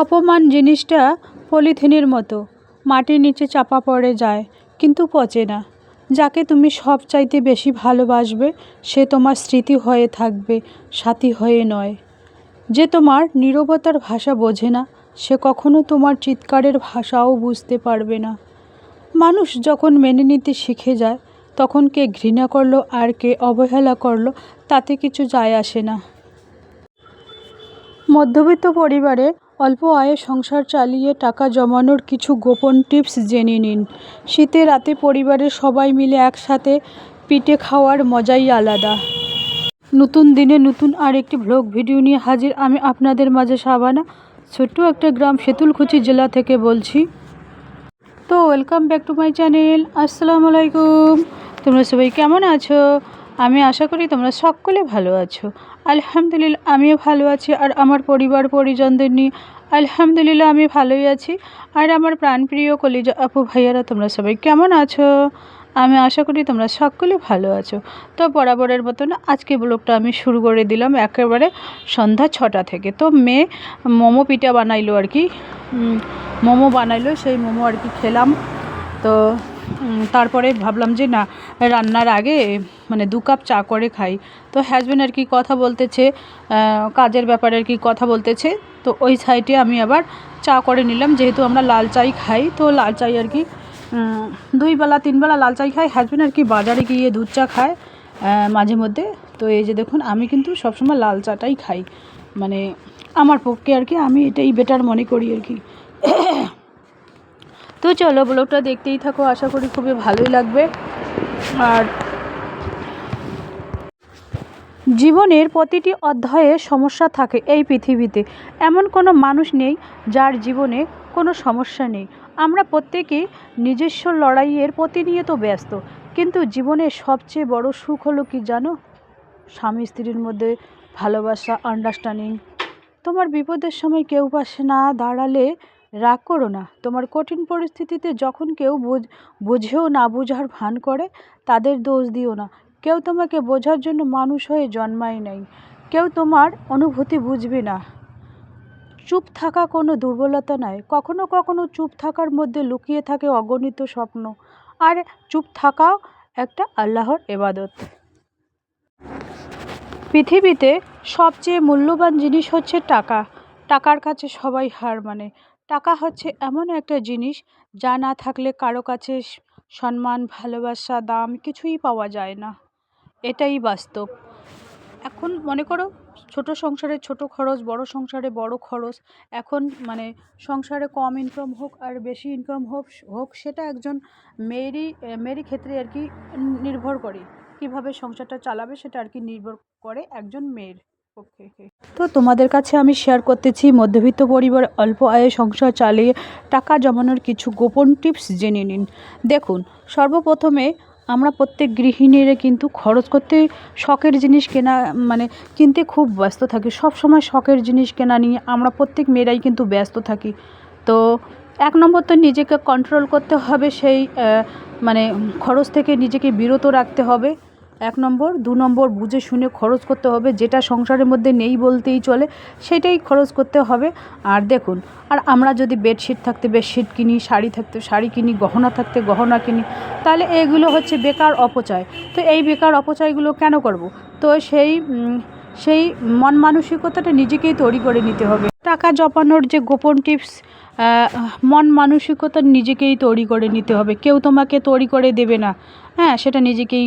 অপমান জিনিসটা পলিথিনের মতো। মাটির নিচে চাপা পড়ে যায়, কিন্তু পচে না। যাকে তুমি সব চাইতে বেশি ভালোবাসবে, সে তোমার স্মৃতি হয়ে থাকবে, সাথী হয়ে নয়। যে তোমার নীরবতার ভাষা বোঝে না, সে কখনো তোমার চিৎকারের ভাষাও বুঝতে পারবে না। মানুষ যখন মেনে নিতে শিখে যায়, তখন কে ঘৃণা করল আর কে অবহেলা করল, তাতে কিছু যায় আসে না। মধ্যবিত্ত পরিবারে অল্প আয়ে সংসার চালিয়ে টাকা জমানোর কিছু গোপন টিপস জেনে নিন। শীতে, রাতে পরিবারের সবাই মিলে একসাথে পিঠে খাওয়ার মজাই আলাদা। নতুন দিনে নতুন আরেকটি ভ্লগ ভিডিও নিয়ে হাজির আমি আপনাদের মাঝে সাবানা ছোট্ট একটা গ্রাম সেতুলকুচি জেলা থেকে বলছি। তো welcome back to my channel আসসালামু আলাইকুম। তোমরা সবাই কেমন আছো? আমি আশা করি তোমরা সকলে ভালো আছো। আলহামদুলিল্লাহ, আমিও ভালো আছি আর আমার পরিবার পরিজনদের নিয়ে আলহামদুলিল্লাহ আমি ভালোই আছি। আর আমার প্রাণপ্রিয় কলিজা আপু ভাইয়ারা, তোমরা সবাই কেমন আছো? আমি আশা করি তোমরা সকলে ভালো আছো। তো বরাবরের মতন আজকে ব্লগটা আমি শুরু করে দিলাম একেবারে সন্ধ্যা ছটা থেকে। তো মেয়ে মোমো পিঠা বানাইলো আর কি। মোমো বানাইলো, সেই মোমো আর কি খেলাম। তো তারপরে ভাবলাম যে না, রান্নার আগে মানে দু কাপ চা করে খাই। তো হাজব্যান্ড আর কি কথা বলতেছে কাজের ব্যাপারে আর কি কথা বলতেছে। তো ওই সাইডে আমি আবার চা করে নিলাম, যেহেতু আমরা লাল চাই খাই। তো লাল চাই আর কি দুই বেলা, তিন বেলা লাল চাই খাই। হাজব্যান্ড আর কি বাজারে গিয়ে দুধ চা খায় মাঝে মধ্যে। তো এই যে দেখুন, আমি কিন্তু সবসময় লাল চাটাই খাই। মানে আমার পক্ষে আর কি, আমি এটাই বেটার মনে করি আর কি। তো চলো ব্লগটা দেখতেই থাকো, আশা করি খুবই ভালোই লাগবে। আর জীবনের প্রতিটি অধ্যায়ে সমস্যা থাকে এই পৃথিবীতে। এমন কোনো মানুষ নেই যার জীবনে কোনো সমস্যা নেই। আমরা প্রত্যেকেই নিজস্ব লড়াইয়ের প্রতিনিয়ত ব্যস্ত, কিন্তু জীবনের সবচেয়ে বড় সুখ হলো কি জানো? স্বামী স্ত্রীর মধ্যে ভালোবাসা আন্ডারস্ট্যান্ডিং তোমার বিপদের সময় কেউ পাশে না দাঁড়ালে রাগ করো না। তোমার কঠিন পরিস্থিতিতে যখন কেউ বোঝ, বোঝেও না বোঝার ভান করে, তাদের দোষ দিও না। কেউ তোমাকে বোঝার জন্য মানুষ হয়ে জন্মায় নাই। কেউ তোমার অনুভূতি বুঝবে না। চুপ থাকা কোনো দুর্বলতা নয় কখনো কখনো চুপ থাকার মধ্যে লুকিয়ে থাকে অগণিত স্বপ্ন। আর চুপ থাকাও একটা আল্লাহর এবাদত পৃথিবীতে সবচেয়ে মূল্যবান জিনিস হচ্ছে টাকা। টাকার কাছে সবাই হার মানে। টাকা হচ্ছে এমন একটা জিনিস যা না থাকলে কারও কাছে সম্মান, ভালোবাসা, দাম কিছুই পাওয়া যায় না। এটাই বাস্তব। এখন মনে করো ছোট সংসারে ছোট খরচ, বড় সংসারে বড় খরচ, এখন মানে সংসারে কম ইনকাম হোক আর বেশি ইনকাম হোক হোক সেটা একজন মেয়েরই মেয়েরই ক্ষেত্রে আর কি নির্ভর করে। কীভাবে সংসারটা চালাবে সেটা আর কি নির্ভর করে একজন মেয়ের। তো তোমাদের কাছে আমি শেয়ার করতেছি, মধ্যবিত্ত পরিবারে অল্প আয়ে সংসার চালিয়ে টাকা জমানোর কিছু গোপন টিপস জেনে নিন। দেখুন, সর্বপ্রথমে আমরা প্রত্যেক গৃহিণীরা কিন্তু খরচ করতে শখের জিনিস কেনা মানে কিনতে খুব ব্যস্ত থাকি। সব সময় শখের জিনিস কেনা নিয়ে আমরা প্রত্যেক মেয়েরাই কিন্তু ব্যস্ত থাকি। তো এক নম্বর তো নিজেকে কন্ট্রোল করতে হবে, সেই মানে খরচ থেকে নিজেকে বিরত রাখতে হবে। এক নম্বর, দু নম্বর, বুঝে শুনে খরচ করতে হবে। যেটা সংসারের মধ্যে নেই বলতেই চলে, সেটাই খরচ করতে হবে। আর দেখুন, আর আমরা যদি বেডশিট থাকতে, বেডশিট কিনি, শাড়ি থাকতে, শাড়ি কিনি, গহনা থাকতে, গহনা কিনি, তাহলে এগুলো হচ্ছে বেকার অপচয়। তো এই বেকার অপচয়গুলো কেন করব? তো সেই সেই মন মানসিকতাটা নিজেকেই তৈরি করে নিতে হবে। টাকা জমানোর যে গোপন টিপস মন মানসিকতা নিজেকেই তৈরি করে নিতে হবে। কেউ তোমাকে তৈরি করে দেবে না। হ্যাঁ সেটা নিজেকেই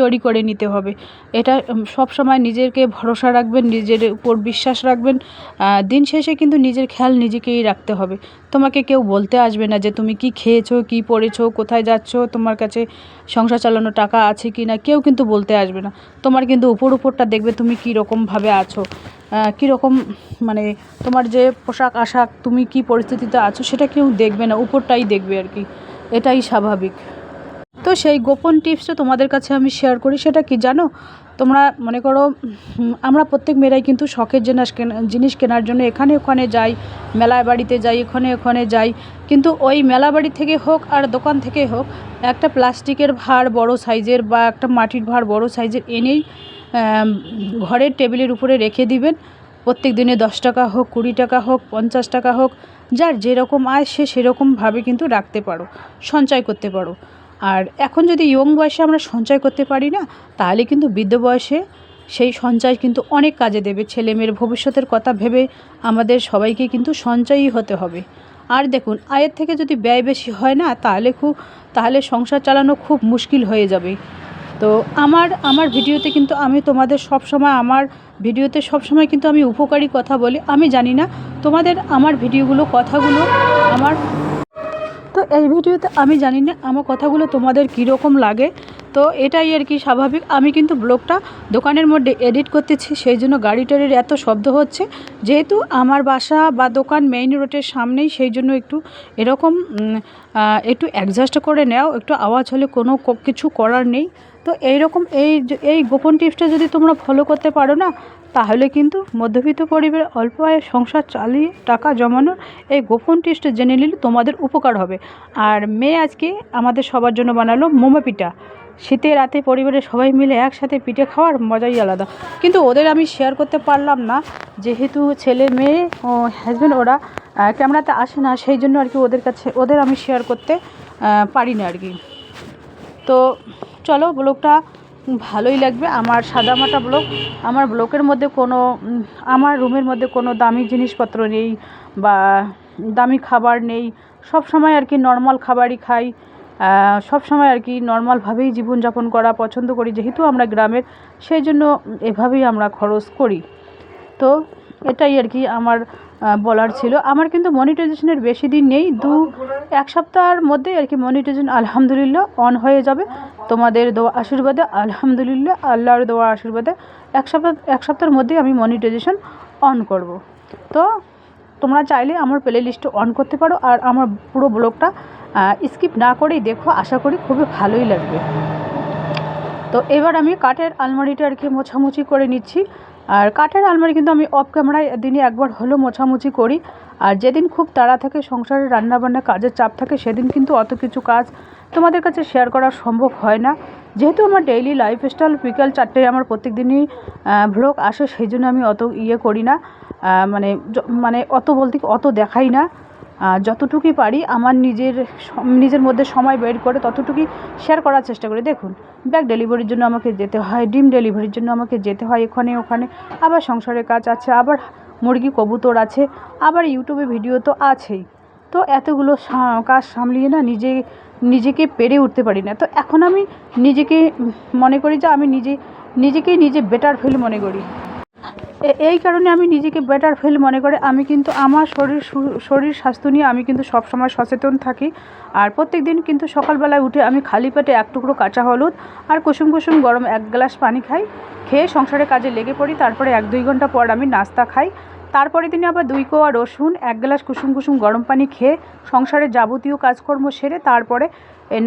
তৈরি করে নিতে হবে। এটা সব সময় নিজেকে ভরসা রাখবেন, নিজের উপর বিশ্বাস রাখবেন দিন শেষে কিন্তু নিজের খেয়াল নিজেকেই রাখতে হবে। তোমাকে কেউ বলতে আসবে না যে তুমি কি খেয়েছো, কি পড়েছো, কোথায় যাচ্ছো, তোমার কাছে সংসার চালানো টাকা আছে কি না, কেউ কিন্তু বলতে আসবে না। তোমার কিন্তু উপর উপরটা দেখবে তুমি কী রকমভাবে আছো। কীরকম মানে তোমার যে পোশাক আশাক, তুমি কি পরিস্থিতিতে আছো, সেটা কেউ দেখবে না, উপরটাই দেখবে আর কি। এটাই স্বাভাবিক। তো সেই গোপন টিপসটা তোমাদের কাছে আমি শেয়ার করি, সেটা কি জানো? তোমরা মনে করো আমরা প্রত্যেক মেয়েরাই কিন্তু শখের জিনিস জিনিস কেনার জন্য এখানে ওখানে যাই, মেলায় বাড়িতে যাই, এখানে ওখানে যাই। কিন্তু ওই মেলা বাড়ি থেকে হোক আর দোকান থেকে হোক, একটা প্লাস্টিকের ভার বড় সাইজের বা একটা মাটির ভার বড় সাইজের এনেই ঘরের টেবিলের উপরে রেখে দিবেন। প্রত্যেক দিনে দশ টাকা হোক, কুড়ি টাকা হোক, পঞ্চাশ টাকা হোক, যার যেরকম আয় সে সেরকমভাবে কিন্তু রাখতে পারো, সঞ্চয় করতে পারো। আর এখন যদি ইয়ং বয়সে আমরা সঞ্চয় করতে পারি না, তাহলে কিন্তু বৃদ্ধ বয়সে সেই সঞ্চয় কিন্তু অনেক কাজে দেবে। ছেলে মেয়ের ভবিষ্যতের কথা ভেবে আমাদের সবাইকে কিন্তু সঞ্চয়ী হতে হবে। আর দেখুন, আয়ের থেকে যদি ব্যয় বেশি হয় না, তাহলে খুব, তাহলে সংসার চালানো খুব মুশকিল হয়ে যাবে। তো আমার আমার ভিডিওতে কিন্তু আমি তোমাদের সব সময় আমার ভিডিওতে সব সময় কিন্তু আমি উপকারী কথা বলি। আমি জানি না তোমাদের, আমার ভিডিওগুলো, কথাগুলো আমার তো এই ভিডিওতে আমি জানি না আমার কথাগুলো তোমাদের কীরকম লাগে। তো এটাই আর কি স্বাভাবিক। আমি কিন্তু ব্লগটা দোকানের মধ্যে এডিট করতেছি, সেই জন্য গাড়ি টাড়ির এত শব্দ হচ্ছে। যেহেতু আমার বাসা বা দোকান মেইন রোডের সামনেই, সেই জন্য একটু এরকম একটু অ্যাডজাস্ট করে নেওয়াও একটু আওয়াজ হলে কোনো কিছু করার নেই। তো এই রকম এই এই গোপন টিপসটা যদি তোমরা ফলো করতে পারো না, তাহলে কিন্তু মধ্যবিত্ত পরিবারে অল্প আয়ে সংসার চালিয়ে টাকা জমানোর এই গোপন টিপসটা জেনে নিলে তোমাদের উপকার হবে। আর মেয়ে আজকে আমাদের সবার জন্য বানালো মোমো পিঠা শীতে, রাতে পরিবারের সবাই মিলে একসাথে পিঠে খাওয়ার মজাই আলাদা। কিন্তু ওদের আমি শেয়ার করতে পারলাম না, যেহেতু ছেলে মেয়ে ও হাজব্যান্ড ওরা ক্যামেরাতে আসে না, সেই জন্য আর কি ওদের কাছে, ওদের আমি শেয়ার করতে পারি না আর কি। তো চলো ব্লগটা ভালোই লাগবে। আমার সাদামাটা ব্লগ, আমার ব্লগের মধ্যে কোনো আমার রুমের মধ্যে কোনো দামি জিনিসপত্র নেই বা দামি খাবার নেই। সব সময় আর কি নর্মাল খাবারই খাই। সব সময় আর কি নর্মালভাবেই জীবনযাপন করা পছন্দ করি, যেহেতু আমরা গ্রামের, সেই জন্য এভাবেই আমরা খরচ করি। তো এটাই আর কি আমার বলার ছিল। আমার কিন্তু মনিটাইজেশনের বেশি দিন নেই, দু এক সপ্তাহের মধ্যেই আর কি মনিটাইজেশন আলহামদুলিল্লাহ অন হয়ে যাবে। তোমাদের দোয়া আশীর্বাদে, আলহামদুলিল্লাহ, আল্লাহর দেওয়া আশীর্বাদে এক সপ্তাহ, এক সপ্তাহের মধ্যেই আমি মনিটাইজেশন অন করব। তো তোমরা চাইলে আমার প্লে লিস্টে অন করতে পারো আর আমার পুরো ব্লগটা স্কিপ না করেই দেখো। আশা করি খুবই ভালোই লাগবে। তো এবার আমি কাঠের আলমারিটা আর কি মোছামুছি করে নিচ্ছি। আর কাঠের আলমারি কিন্তু আমি অফ ক্যামেরায় দিনে একবার হলো মোছামুছি করি। আর যেদিন খুব তাড়া থাকে, সংসারে রান্নাবান্না কাজের চাপ থাকে, সেদিন কিন্তু অত কিছু কাজ তোমাদের কাছে শেয়ার করা সম্ভব হয় না। যেহেতু আমার ডেইলি লাইফ স্টাইল বিকাল চারটে আমার প্রত্যেক দিনই ভ্লগ আসে, সেই জন্য আমি অত ইয়ে করি না। মানে মানে অত বলতে অত দেখাই না। যতটুকুই পারি আমার নিজের নিজের মধ্যে সময় বের করে ততটুকুই শেয়ার করার চেষ্টা করি। দেখুন ব্যাগ ডেলিভারির জন্য আমাকে যেতে হয়, ডিম ডেলিভারির জন্য আমাকে যেতে হয় এখানে ওখানে। আবার সংসারের কাজ আছে, আবার মুরগি, কবুতর আছে, আবার ইউটিউবে ভিডিও তো আছেই। তো এতগুলো কাজ সামলিয়ে না নিজে, নিজেকে পেরে উঠতে পারি না। তো এখন আমি নিজেকে মনে করি যে আমি নিজে, নিজেকেই নিজে বেটার ফিল মনে করি। এই কারণে আমি নিজেকে বেটার ফিল মনে করে। আমি কিন্তু আমার শরীর শরীর স্বাস্থ্য নিয়ে আমি কিন্তু সবসময় সচেতন থাকি। আর প্রত্যেক দিন কিন্তু সকালবেলায় উঠে আমি খালি পেটে এক টুকরো কাঁচা হলুদ আর কুসুম কুসুম গরম এক গ্লাস পানি খাই। খেয়ে সংসারে কাজে লেগে পড়ি। তারপরে এক দুই ঘণ্টা পর আমি নাস্তা খাই। তারপরে দিনে আবার দুই কোয়া রসুন, এক গ্লাস কুসুম কুসুম গরম পানি খেয়ে সংসারের যাবতীয় কাজকর্ম সেরে তারপরে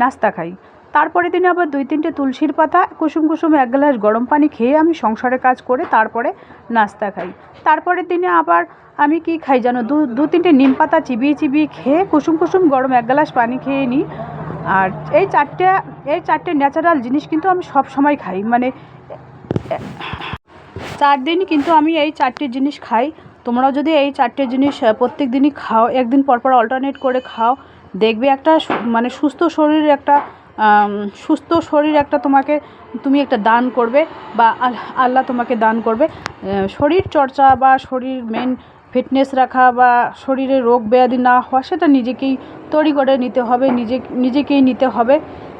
নাস্তা খাই। তারপরে দিনে আবার দুই তিনটে তুলসীর পাতা, কুসুম কুসুম এক গ্লাস গরম পানি খেয়ে আমি সংসারের কাজ করে তারপরে নাস্তা খাই। তারপরের দিনে আবার আমি কি খাই জানো? দু দু তিনটে নিম পাতা চিবিয়ে চিবিয়ে খেয়ে কুসুম কুসুম গরম এক গ্লাস পানি খেয়ে নিই। আর এই চারটে এই চারটে ন্যাচারাল জিনিস কিন্তু আমি সব সময় খাই। মানে চার দিন কিন্তু আমি এই চারটে জিনিস খাই। তোমরাও যদি এই চারটে জিনিস প্রত্যেক দিনই খাও, একদিন পর পর অল্টারনেট করে খাও, দেখবে একটা মানে সুস্থ শরীর একটা সুস্থ শরীর একটা তোমাকে, তুমি একটা দান করবে বা আল্লাহ তোমাকে দান করবে। শরীর চর্চা বা শরীর মেন ফিটনেস রাখা বা শরীরে রোগ ব্যাধি না হওয়া, সেটা নিজেকেই তৈরি করে নিতে হবে, নিজে, নিজেকেই নিতে হবে।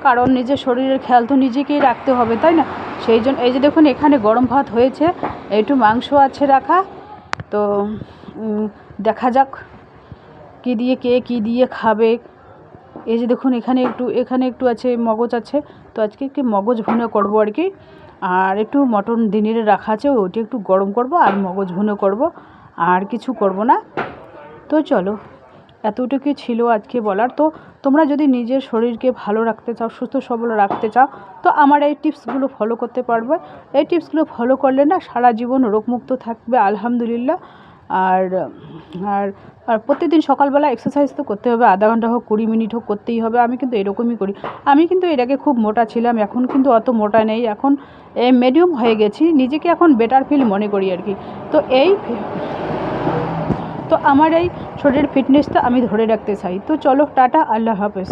কারণ নিজের শরীরের খেয়াল তো নিজেকেই রাখতে হবে, তাই না? সেই জন্য এই যে দেখুন, এখানে গরম ভাত হয়েছে, একটু মাংস আছে রাখা। তো দেখা যাক, কী দিয়ে কে কী দিয়ে খাবে। এই যে দেখুন, এখানে একটু এখানে একটু আছে, মগজ আছে। তো আজকে একটু মগজ ভুনে করব আর কি। আর একটু মটন দিনের রাখা আছে ওইটা একটু গরম করব আর মগজ ভুনে করব। আর কিছু করব না। তো চলো এতটুকুই ছিল আজকে বলার। তো তোমরা যদি নিজের শরীরকে ভালো রাখতে চাও, সুস্থ সবল রাখতে চাও, তো আমার এই টিপসগুলো ফলো করতে পারবে। এই টিপসগুলো ফলো করলে না, সারা জীবন রোগমুক্ত থাকবে, আলহামদুলিল্লাহ। আর আর আর প্রত্যেকদিন সকালবেলা এক্সারসাইজ তো করতে হবে, আধা ঘণ্টা হোক, কুড়ি মিনিট হোক, করতেই হবে, আমি কিন্তু এরকমই করি। আমি কিন্তু এর আগে খুব মোটা ছিলাম, এখন কিন্তু অত মোটা নেই, এখন মিডিয়াম হয়ে গেছি, নিজেকে এখন বেটার ফিল মনে করি আর কি। তো এই তো আমার এই শরীরের ফিটনেসটা আমি ধরে রাখতে চাই। তো চলো, টাটা, আল্লাহ হাফেজ।